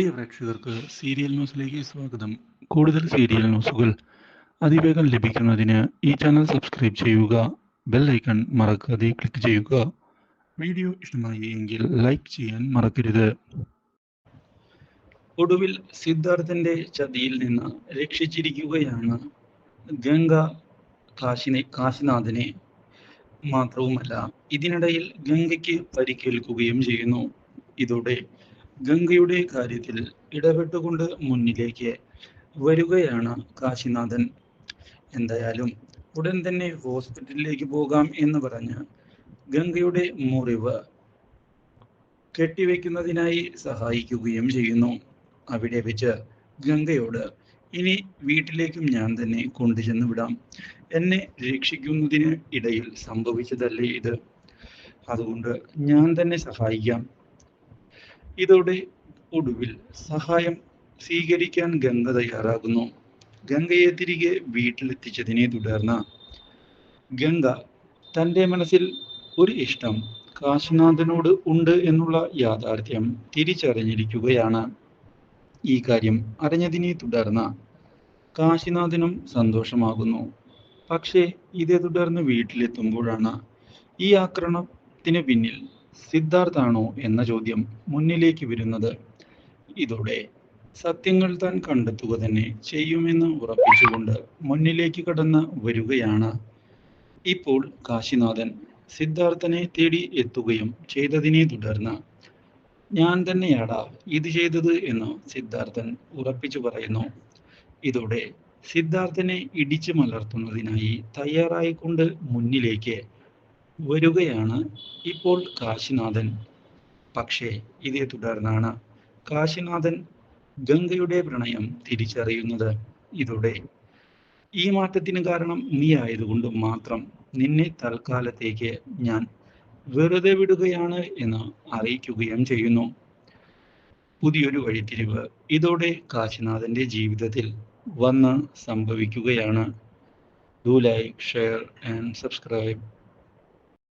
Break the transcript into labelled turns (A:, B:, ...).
A: പ്രിയ പ്രേക്ഷകർക്ക് സീരിയൽ ന്യൂസിലേക്ക് സ്വാഗതം. കൂടുതൽ സീരിയൽ ന്യൂസുകൾ അതിവേഗം ലഭിക്കുന്നതിന് ഈ ചാനൽ സബ്സ്ക്രൈബ് ചെയ്യുക ബെൽ ഐക്കൺ മറക്കാതെ ക്ലിക്ക് ചെയ്യുക. വീഡിയോ ഇഷ്ടമായി എങ്കിൽ ലൈക്ക് ചെയ്യാൻ മറക്കരുത്. ഒടുവിൽ സിദ്ധാർത്ഥന്റെ ചതിയിൽ നിന്ന് രക്ഷിച്ചിരിക്കുകയാണ് ഗംഗ കാശിനെ കാശിനാഥനെ മാത്രവുമല്ല ഇതിനിടയിൽ ഗംഗയ്ക്ക് പരിക്കേൽക്കുകയും ചെയ്യുന്നു. ഇതോടെ ഗംഗയുടെ കാര്യത്തിൽ ഇടപെട്ടുകൊണ്ട് മുന്നിലേക്ക് വരികയാണ് കാശിനാഥൻ. എന്തായാലും ഉടൻ തന്നെ ഹോസ്പിറ്റലിലേക്ക് പോകാം എന്ന് പറഞ്ഞ് ഗംഗയുടെ മുറിവ് കെട്ടിവെക്കുന്നതിനായി സഹായിക്കുകയും ചെയ്യുന്നു. അവിടെ വെച്ച് ഗംഗയോട് ഇനി വീട്ടിലേക്കും ഞാൻ തന്നെ കൊണ്ടുചെന്ന് വിടാം. എന്നെ രക്ഷിക്കുന്നതിന് ഇടയിൽ സംഭവിച്ചതല്ലേ ഇത്? അതുകൊണ്ട് ഞാൻ തന്നെ സഹായിക്കാം. ഇതോടെ ഒടുവിൽ സഹായം സ്വീകരിക്കാൻ ഗംഗ തയ്യാറാകുന്നു. ഗംഗയെ തിരികെ വീട്ടിലെത്തിച്ചതിനെ തുടർന്ന് ഗംഗ തന്റെ മനസ്സിൽ ഒരു ഇഷ്ടം കാശിനാഥനോട് ഉണ്ട് എന്നുള്ള യാഥാർത്ഥ്യം തിരിച്ചറിഞ്ഞിരിക്കുകയാണ്. ഈ കാര്യം അറിഞ്ഞതിനെ തുടർന്ന് കാശിനാഥനും സന്തോഷമാകുന്നു. പക്ഷേ ഇതേ തുടർന്ന് വീട്ടിലെത്തുമ്പോഴാണ് ഈ ആക്രമണത്തിന് പിന്നിൽ സിദ്ധാർത്ഥാണോ എന്ന ചോദ്യം മുന്നിലേക്ക് വരുന്നത് ഇതോടെ സത്യങ്ങൾ താൻ കണ്ടെത്തുക തന്നെ ചെയ്യുമെന്ന് ഉറപ്പിച്ചുകൊണ്ട് മുന്നിലേക്ക് കടന്ന് വരികയാണ്. ഇപ്പോൾ കാശിനാഥൻ സിദ്ധാർത്ഥനെ തേടി എത്തുകയും ചെയ്തതിനെ തുടർന്ന് ഞാൻ തന്നെയാടാ ഇത് ചെയ്തത് എന്ന് സിദ്ധാർത്ഥൻ ഉറപ്പിച്ചു പറയുന്നു. ഇതോടെ സിദ്ധാർത്ഥനെ ഇടിച്ചു മലർത്തുന്നതിനായി തയ്യാറായിക്കൊണ്ട് മുന്നിലേക്ക് വരികയാണ് ഇപ്പോൾ കാശിനാഥൻ. പക്ഷേ ഇതേ തുടർന്നാണ് കാശിനാഥൻ ഗംഗയുടെ പ്രണയം തിരിച്ചറിയുന്നത് ഇതോടെ. ഈ മാറ്റത്തിന് കാരണം നീ ആയതുകൊണ്ട് മാത്രം നിന്നെ തൽക്കാലത്തേക്ക് ഞാൻ വെറുതെ വിടുകയാണ് എന്ന് അറിയിക്കുകയും ചെയ്യുന്നു. പുതിയൊരു വഴിത്തിരിവ് ഇതോടെ കാശിനാഥന്റെ ജീവിതത്തിൽ വന്ന് സംഭവിക്കുകയാണ്. Do like share and subscribe